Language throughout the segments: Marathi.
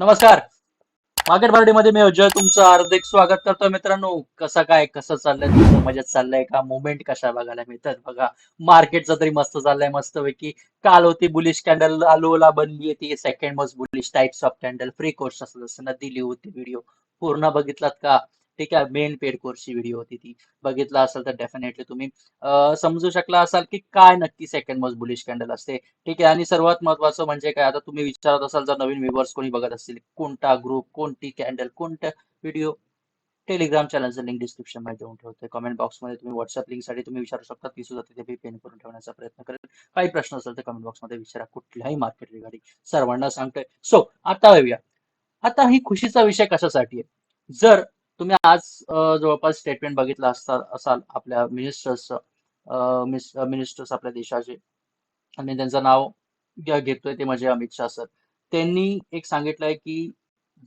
नमस्कार. मार्केट पार्टीमध्ये मी अजय तुमचं हार्दिक स्वागत करतो मित्रांनो. कसं काय कसं चाललंय? तुमचं मजेत चाललंय का? मुवमेंट कशा बघायला मिळतात? बघा मार्केटचं तरी मस्त चाललंय मस्त पैकी काल होती बुलिश कॅन्डल आलोला बनली ती second most bullish types of candle free course असं जसं दिली होती व्हिडिओ पूर्ण बघितलात का? ठीक आहे मेन पेड कोर्सची व्हिडिओ होती ती. बघितला असेल तर डेफिनेटली तुम्ही. समजू शकला असाल की काय नक्की सेकंड मोस्ट बुलिश कॅन्डल असते. ठीक आहे आणि सर्वात महत्वाचं म्हणजे काय आता तुम्ही विचारत असाल जर नवीन व्ह्युअर्स कोणी बघत असतील कोणता ग्रुप कोणती कॅन्डल कोणता व्हिडिओ टेलिग्राम चॅनलचं लिंक डिस्क्रिप्शनमध्ये देऊन ठेवतोय कमेंट बॉक्समध्ये तुम्ही व्हॉट्सअप लिंकसाठी तुम्ही विचारू शकता ती सुद्धा तिथे मी पेन करून ठेवण्याचा प्रयत्न करेल काही प्रश्न असेल तर कमेंट बॉक्समध्ये विचारा कुठल्याही मार्केट रिगार्डिंग सर्वांना सांगतोय. सो आता येऊया. आता ही खुशीचा विषय कशासाठी आहे? जर तुम्ही आज जवळपास स्टेटमेंट बघितलं असता असाल आपल्या मिनिस्टर्स मिनिस्टर्स आपल्या देशाचे. आणि त्यांचं नाव घेतोय ते म्हणजे अमित शाह सर त्यांनी एक सांगितलंय की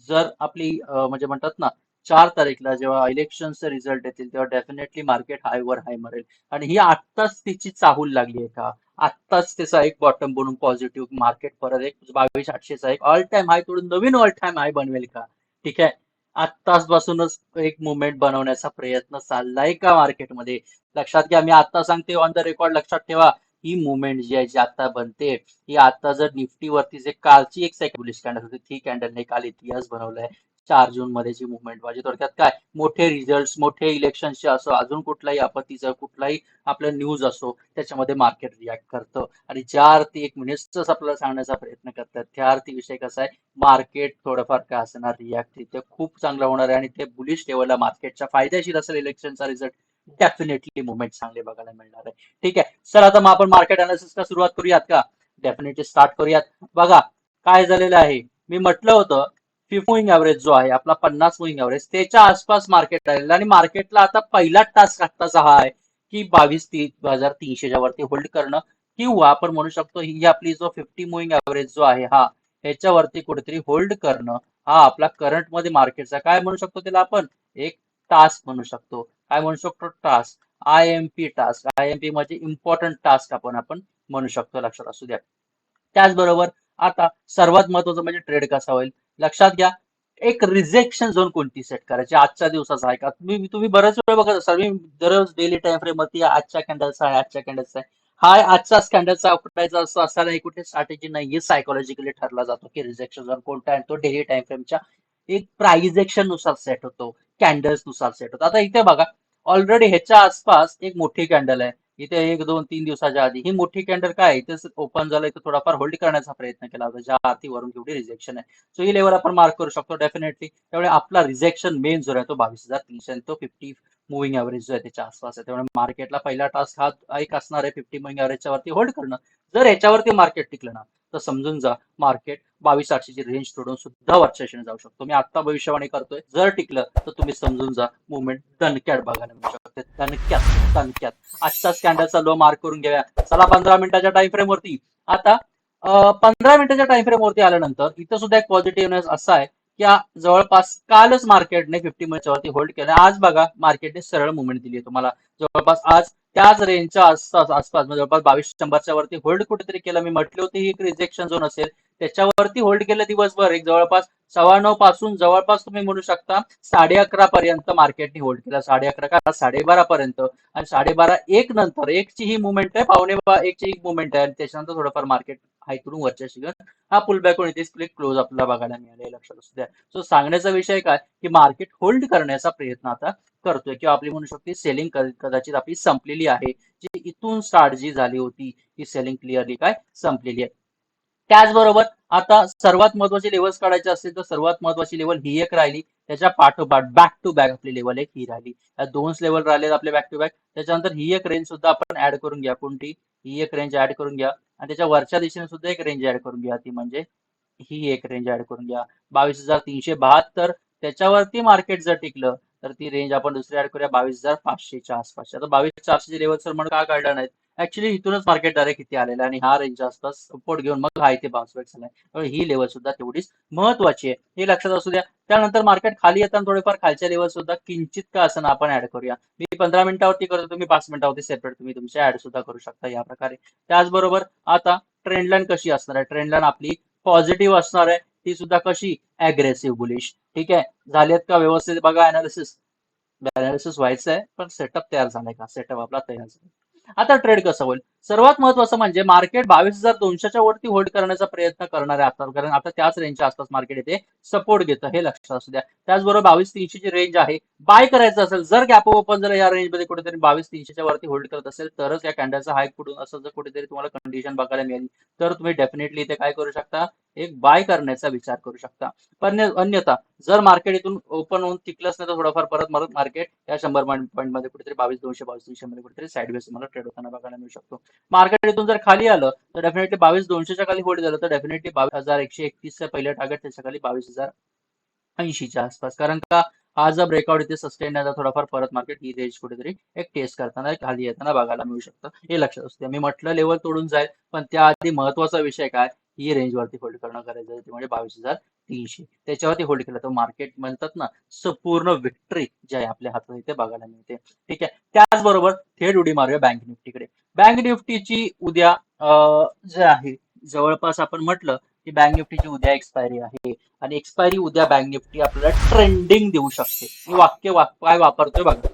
जर आपली म्हणजे म्हणतात ना चार तारीखला जेव्हा इलेक्शनचे रिझल्ट येतील तेव्हा डेफिनेटली मार्केट हायवर हाय मरेल. आणि ही आत्ताच तिची चाहूल लागली आहे का? आत्ताच त्याचा एक बॉटम बनून पॉझिटिव्ह मार्केट परत एक बावीस आठशेचा एक ऑल टाइम हाय तोडून नवीन ऑल टाइम हाय बनवेल का? ठीक आहे? आत्ताचपासूनच एक मुवमेंट बनवण्याचा प्रयत्न चाललाय का मार्केटमध्ये लक्षात घ्या मी आता सांगते ऑन द रेकॉर्ड लक्षात ठेवा. ही मुवमेंट जी आहे जी आता बनते ही आता जर निफ्टीवरती जे कालची एक सेकंड बुलिश कॅन्डल होती ती कॅन्डलने काल इतिहास बनवलाय. चार जून मध्ये जी मुवमेंट म्हणजे थोडक्यात काय? मोठे रिझल्ट मोठे इलेक्शनचे असो अजून कुठलाही आपत्तीचं कुठलाही आपलं न्यूज असो त्याच्यामध्ये मार्केट रिॲक्ट करतं. आणि ज्या अर्थी एक मिनिस्टर्स आपल्याला सांगण्याचा प्रयत्न करतात त्या अर्थी विषय कसा आहे? मार्केट थोडंफार काय असणार रिॲक्ट ते खूप चांगलं होणार आहे आणि ते बुलिश लेवलला मार्केटच्या फायदेशीर असेल इलेक्शनचा रिझल्ट डेफिनेटली मुवमेंट चांगले बघायला मिळणार आहे. ठीक आहे. सर आता मग आपण मार्केट अनालिसिसला सुरुवात करूयात का? डेफिनेटली स्टार्ट करूयात. बघा काय झालेलं आहे? मी म्हटलं होतं मुव्हिंग ऍव्हरेज जो आहे आपला पन्नास मुव्हिंग ऍव्हरेज त्याच्या आसपास मार्केट राहिलेलं आणि मार्केटला आता पहिला टास्क आत्ताचा हा आहे की बावीस तीस हजार तीनशेच्या वरती होल्ड करणं किंवा आपण म्हणू शकतो ही आपली जो फिफ्टी मुव्हिंग ऍव्हरेज जो आहे हा ह्याच्यावरती कुठेतरी होल्ड करणं हा आपला करंटमध्ये मार्केटचा काय म्हणू शकतो त्याला आपण? एक टास्क म्हणू शकतो. काय म्हणू शकतो? Task I M P task I M P म्हणजे इम्पॉर्टंट टास्क आपण आपण म्हणू शकतो लक्षात असू द्या. त्याचबरोबर आता सर्वात महत्वाचं म्हणजे ट्रेड कसा होईल? लक्षात घ्या एक रिजेक्शन झोन कोणती सेट करायची? आजच्या दिवसाचा आहे का? तुम्ही तुम्ही बऱ्याच वेळ बघत असाल. मी दररोज डेली टाइम फ्रेम वरती आजच्या कॅन्डलचा आहे आजच्या कॅन्डलचा आहे. हा आजचा स्कॅन्डलचा कुठायचा असं असा नाही कुठे स्ट्रॅटेजी नाहीये. सायकोलॉजिकली ठरला जातो की रिजेक्शन झोन कोणता आहे तो डेली टाइम फ्रेमच्या एक प्राइजेक्शननुसार सेट होतो. कॅन्डल्सनुसार सेट होतो. आता इथे बघा ऑलरेडी ह्याच्या आसपास एक मोठी कॅन्डल आहे. इथे एक दोन तीन दिवसाच्या आधी. ही मोठी कॅन्डल काय इथे ओपन झालं इथे थोडाफार होल्ड करण्याचा प्रयत्न केला होता. ज्या आरती वरून केवढी रिजेक्शन आहे. सो ही लेवल आपण मार्क करू शकतो डेफिनेटली त्यामुळे आपला रिजेक्शन मेन जो आहे तो बावीस हजार तीनशे आणि तो फिफ्टी मुव्हिंग ॲव्हरेज जो आहे त्याच्या आसपास आहे. त्यामुळे मार्केटला पहिला टास्क हा एक असणार आहे फिफ्टी मुव्हिंग ॲव्हरेजच्या वरती होल्ड करणं. जर याच्यावरती मार्केट टिकलं ना तर समजून जा मार्केट बावीस आठशेची रेंज तोडून सुद्धा वरच्या दिशेने जाऊ शकतो. मी आता भविष्यवाणी करतोय. जर टिकलं तर तुम्ही समजून जा. मुवमेंट दणक्यात बघायला मिळू शकते दणक्यात दणक्यात. आजचा स्कॅन्डलचा लो मार्क करून घेऊया. चला पंधरा मिनिटाच्या टाइम फ्रेम वरती. आता पंधरा मिनिटाच्या टाइम फ्रेम वरती आल्यानंतर इथं सुद्धा एक पॉझिटिव्हनेस असा आहे की जवळपास कालच मार्केटने फिफ्टी मिनिटच्या वरती होल्ड केलं आज बघा मार्केटने सरळ मुवमेंट दिली आहे तुम्हाला. जवळपास आज त्याच रेंजच्या आसपास आसपास जवळपास बावीस शंभरच्या वरती होल्ड कुठेतरी केलं. मी म्हटले होते ही एक रिजेक्शन झोन असेल. त्याच्यावरती होल्ड केलं दिवसभर. एक जवळपास सव्वा नऊ पासून जवळपास तुम्ही म्हणू शकता साडे अकरा पर्यंत मार्केटने होल्ड केला. साडे अकरा का साडेबारा पर्यंत. आणि साडेबारा एक नंतर एकची ही मुवमेंट आहे पावणे एकची एक मुवमेंट आहे. आणि त्याच्यानंतर थोडंफार मार्केट हायकडून वरच्या शिकत हा पुल बॅक होऊन इथे क्लोज आपल्याला बघायला मिळाले लक्षात असू द्या. सो सांगण्याचा विषय काय? की मार्केट होल्ड करण्याचा प्रयत्न आता करतोय. किंवा आपली म्हणू शकते सेलिंग कदाचित आपली संपलेली आहे. जी इथून स्टार्ट जी झाली होती ती सेलिंग क्लिअरली काय? संपलेली आहे. त्याचबरोबर आता सर्वात महत्वाची लेवल्स काढायचे असतील तर सर्वात महत्वाची लेवल ही एक राहिली. त्याच्या पाठोपाठ बॅक टू बॅक आपली लेवल एक ही राहिली. या दोन लेवल राहिले आपले बॅक टू बॅक त्याच्यानंतर ही एक रेंज सुद्धा आपण ऍड करून घ्या. कोणती? ही एक रेंज ऍड करून घ्या. आणि त्याच्या वरच्या दिशेने सुद्धा एक रेंज ऍड करून घ्या. ती म्हणजे ही एक रेंज ऍड करून घ्या. बावीस हजार तीनशे बहात्तर. त्याच्यावरती मार्केट जर टिकलं तर ती रेंज आपण दुसरी ऍड करूया बावीस हजार पाचशेच्या आसपास आता बावीस चारशेचे लेवल सर म्हणून का काढलं नाहीत? ऍक्च्युली इथूनच मार्केट डायरेक्ट किती आलेलं आणि हा रेंज आसपास सपोर्ट घेऊन मग हा इथे बाउन्स बॅक झालाय. त्यामुळे ही लेवल सुद्धा तेवढीच महत्वाची आहे. हे लक्षात असू द्या. त्यानंतर मार्केट खाली येताना थोडेफार खालच्या लेवल सुद्धा किंचित का असं आपण ऍड करूया. मी पंधरा मिनिटावरती करतो तुम्ही पाच मिनिटावरती सेपरेट तुम्ही तुमचे ऍड सुद्धा करू शकता या प्रकारे. त्याचबरोबर आता ट्रेंड लाईन कशी असणार आहे? ट्रेंड लाईन आपली पॉझिटिव्ह असणार आहे. ती सुद्धा कशी? अग्रेसिव्ह बुलिश ठीक आहे? झालेत का व्यवस्थित? बघा अनालिसिस अनालिसिस व्हायचं आहे पण सेटअप तयार झालाय का? सेटअप आपला तयार झाला. आता ट्रेड कसं होईल? सर्वात महत्वाचं म्हणजे मार्केट बावीस हजार दोनशेच्या वरती होल्ड करण्याचा प्रयत्न करणार आहे आता कारण आता त्याच रेंजच्या आसपास मार्केट येते सपोर्ट घेतं हे लक्षात असू द्या. त्याचबरोबर बावीस तीनशेची रेंज आहे. बाय करायचं असेल जर गॅप ओपन जर या रेंजमध्ये कुठेतरी बावीस तीनशेच्या वरती होल्ड करत असेल तरच या कॅन्डलचा हाईक कुठून असं जर कुठेतरी तुम्हाला कंडिशन बघायला मिळाली तर तुम्ही डेफिनेटली इथे काय करू शकता? एक बाय करण्याचा विचार करू शकता. पण अन्यथा जर मार्केट इथून ओपन होऊन टिकलंच नाही तर थोडंफार परत मार्केट या शंभर पॉईंटमध्ये कुठेतरी बावीस दोनशे बावीस तीनशे मध्ये कुठेतरी साईडवेज तुम्हाला ट्रेड होताना बघायला मिळू शकतो. मार्केट इथून जर खाली आलं तर डेफिनेटली बावीस दोनशेच्या खाली होल्ड झालं तर डेफिनेटली बावीस हजार एकशे एकतीसच्या पहिलं टार्गेट त्याच्याखाली बावीस हजार ऐंशीच्या आसपास. कारण का हा जर ब्रेकआउट इथे सस्टेन आहे थोडाफार परत मार्केट ही रेंज कुठेतरी एक टेस्ट करताना खाली येताना बघायला मिळू शकतं. हे लक्षात असते मी म्हटलं लेवल तोडून जाईल पण त्याआधी महत्त्वाचा विषय काय? ही रेंज वरती होल्ड करणं गरजेचं म्हणजे बावीस हजार तीनशे. त्याच्यावरती होल्ड केलं. तर मार्केट म्हणतात ना संपूर्ण विक्ट्री जे आहे आपल्या हातात इथे बघायला मिळते. ठीक आहे? त्याचबरोबर थेट उडी मारूया बँक निफ्टीकडे. बँक निफ्टीची उद्या जे आहे जवळपास आपण म्हटलं की बँक निफ्टीची उद्या एक्सपायरी आहे. आणि एक्सपायरी उद्या बँक निफ्टी आपल्याला ट्रेंडिंग देऊ शकते. मी वाक्य काय वापरतोय बघा.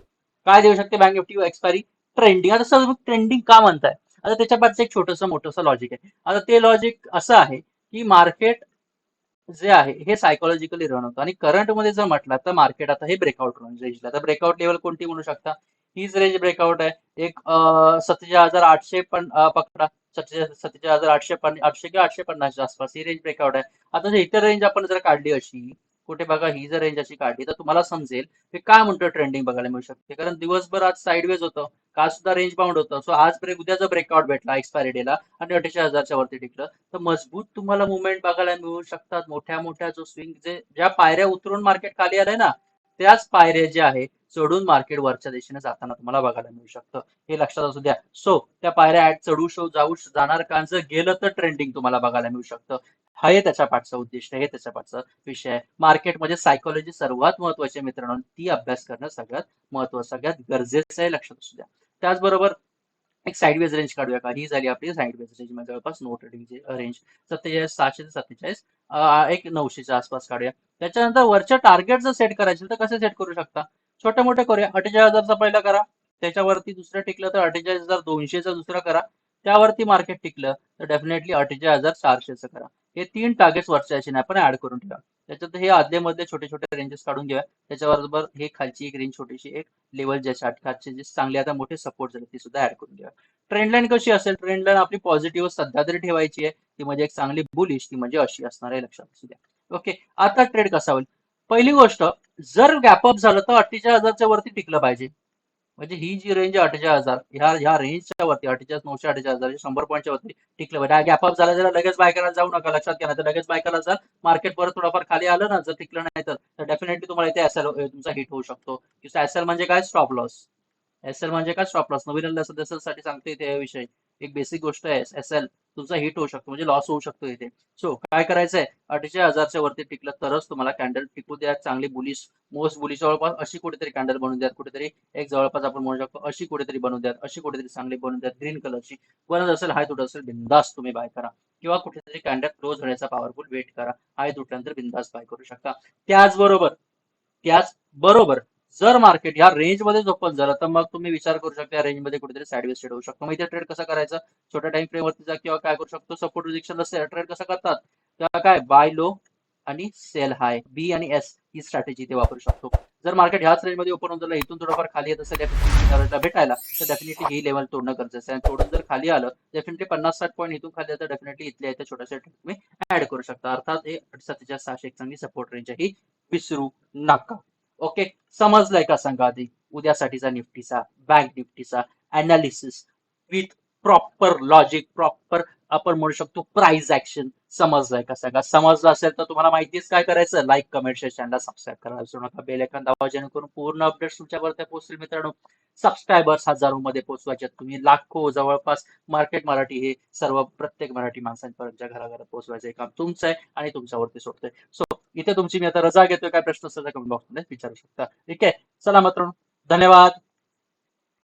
काय देऊ शकते बँक निफ्टी एक्सपायरी ट्रेंडिंग आता सर ट्रेंडिंग का म्हणताय? आता त्याच्या पाठचं एक छोटस मोठंसं लॉजिक आहे. आता ते लॉजिक असं आहे की मार्केट जे आहे हे सायकोलॉजिकली रन होतं. आणि करंटमध्ये जर म्हटलं तर मार्केट आता हे ब्रेकआउट रेंजला तर ब्रेकआउट लेवल कोणती म्हणू शकता? हीच रेंज ब्रेकआउट आहे. एक सत्तेचाळीस हजार आठशे पण पकडा. सत्तेचाळीस हजार आठशे आठशे किंवा आठशे पन्नासच्या आसपास ही रेंज ब्रेकआउट आहे. आता इतर रेंज आपण जर काढली अशी कुठे बघा ही जर रेंज अशी काढली तर तुम्हाला समजेल की काय म्हणतो ट्रेंडिंग बघायला मिळू शकते. कारण दिवसभर आज साईडवेज होतं काल सुद्धा रेंज बाउंड होतं. सो आज ब्रेक उद्याचा ब्रेकआउट भेटला एक्सपायरी डेला आणि अठ्ठेचाळीस हजारच्या वरती टिकलं तर मजबूत तुम्हाला मुवमेंट बघायला मिळू शकतात. मोठ्या मोठ्या जो स्विंग जे ज्या पायऱ्या उतरून मार्केट खाली आलंय ना त्याच पायऱ्या ज्या आहे चढून मार्केट वरच्या दिशेने जाताना तुम्हाला बघायला मिळू शकतं. हे लक्षात असू द्या. सो त्या पायऱ्या ऍड चढू शो जाऊ जाणार का जर गेलं तर ट्रेंडिंग तुम्हाला बघायला मिळू शकतं. हे त्याच्या पाठचा उद्दिष्ट हे त्याच्या पाठचा विषय आहे. मार्केटमध्ये सायकोलॉजी सर्वात महत्वाची मित्रांनो. ती अभ्यास करणं सगळ्यात महत्त्व सगळ्यात गरजेचं आहे लक्षात असू द्या. त्याचबरोबर एक साईडवेज रेंज काढूया का ही झाली आपली साईडवेज रेंज म्हणजे जवळपास नो ट्रेडिंगची रेंज सत्तेचाळीस सहाशे ते सत्तेचाळीस एक नऊशेच्या आसपास काढूया. त्याच्यानंतर वरच्या टार्गेट जर सेट करायचे तर कसे सेट करू शकता? छोटे मोठे करूया. अठ्ठेचाळीस हजारचा पहिला करा. त्याच्यावरती दुसरं टिकलं तर अठ्ठेचाळीस हजार दोनशेचा दुसरा करा. त्यावरती मार्केट टिकलं तर डेफिनेटली अठ्ठेचाळीस हजार चारशेचं करा. हे तीन टार्गेट्स वरच्या याच्याने आपण ऍड करून ठेवा. त्याच्यात हे आदले मध्ये छोटे छोटे रेंजेस काढून घ्या त्याच्याबरोबर हे खालची एक रेंज छोटीशी एक लेवल जे खालचे जे चांगले आता मोठे सपोर्ट झाले ती सुद्धा ऍड करून घ्या ट्रेंड लाईन कशी असेल? ट्रेंड लाईन आपली पॉझिटिव्ह सध्या तरी ठेवायची आहे. ती म्हणजे एक चांगली बुलिश ती म्हणजे अशी असणार आहे लक्षात असू द्या. ओके आता ट्रेड कसा होईल? पहिली गोष्ट जर गॅपअप झालं तर अठ्ठेचाळीस हजारच्या वरती टिकलं पाहिजे. म्हणजे ही जी रेंज आहे अठ्ठेचाळीस हजार ह्या ह्या रेंजच्या वरती अठ्ठेचाळीस नऊशे अठ्ठेचाळीस हजार शंभर पॉईंटच्या वरती टिकलं. म्हणजे पाहिजे गॅपअप झाला जर लगेच बाय करायला जाऊ नका लक्षात घ्या तर लगेच बाय करायला जर मार्केट परत थोडाफार खाली आलं ना जर टिकलं नाही तर. डेफिनेटली तुम्हाला इथे एसएल तुमचा हिट होऊ शकतो. एसएल म्हणजे काय? स्टॉप लॉस एसएल म्हणजे काय? स्टॉप लॉस नवीन सदस्यांसाठी सांगते इथे विषयी. एक बेसिक गोष्ट आहे एस एल तुमचा हिट होऊ शकतो म्हणजे लॉस होऊ शकतो इथे. सो काय करायचंय? अठ्ठेचाळीस हजारच्या वरती टिकलं तरच तुम्हाला कॅन्डल टिकू द्या. चांगली बुलिश मोस्ट बुलिश जवळपास अशी कुठेतरी कॅन्डल बनवून द्या कुठेतरी एक जवळपास आपण म्हणू शकतो अशी कुठेतरी बनवून द्या अशी कुठेतरी चांगली बनवून द्या ग्रीन कलरची बनत असेल हाय तुट असेल बिंदास तुम्ही बाय करा. किंवा कुठेतरी कॅन्डल क्लोज होण्याचा पॉवरफुल वेट करा. हाय तुटल्यानंतर बिंदास बाय करू शकता. त्याचबरोबर त्याच बरोबर जर मार्केट या रेंजमध्ये ओपन झालं तर मग तुम्ही विचार करू शकता या रेंजमध्ये कुठेतरी साईड वेस्टेड होऊ शकतो. मग इथे ट्रेड कसा करायचा? छोट्या टाइम फ्रेम वरती जा किंवा काय करू शकतो? सपोर्ट रिजेक्शन ट्रेड कसा करतात? तेव्हा काय? बाय लो आणि सेल हाय बी आणि एस ही स्ट्रॅटेजी ते वापरू शकतो. जर मार्केट ह्याच रेंजमध्ये ओपन होऊन झालं इथून थोडंफार खाली येत असेल भेटायला तर डेफिनेटली ही लेवल तोडणं गरजेचं आहे. तोडून जर खाली आलं डेफिनेटली पन्नास साठ पॉईंट इथून खाली तर डेफिनेटली इथल्या इथे छोट्याशा तुम्ही ऍड करू शकता. अर्थात हे सत्तेचाळीस सहाशे एक चांगली सपोर्ट रेंज ही विसरू नका. ओके समजलंय का सांगा आधी उद्यासाठीचा निफ्टीचा bank निफ्टीचा analysis with proper logic proper आपण म्हणू शकतो प्राइस ऍक्शन समजलंय का सगळं समजलं असेल तर तुम्हाला माहितीच काय करायचं? Like comment share channel subscribe करायला विसरू नका. बेल एखादा दावा जेणेकरून पूर्ण अपडेट्स तुमच्यापर्यंत पोहोचतील मित्रांनो. सबस्क्रायबर्स हजारो मध्ये पोहोचवायचे तुम्ही लाखो जवळपास मार्केट मराठी हे सर्व प्रत्येक मराठी माणसांपर्यंत घराघरात पोहोचवायचं काम तुमचं आहे आणि तुमच्यावरती सोडतोय. सो इथे तुमची मी आता रजा घेतोय. काय प्रश्न असेल तर कमेंट बॉक्समध्ये विचारू शकता. ठीक आहे? चला मित्रांनो. धन्यवाद.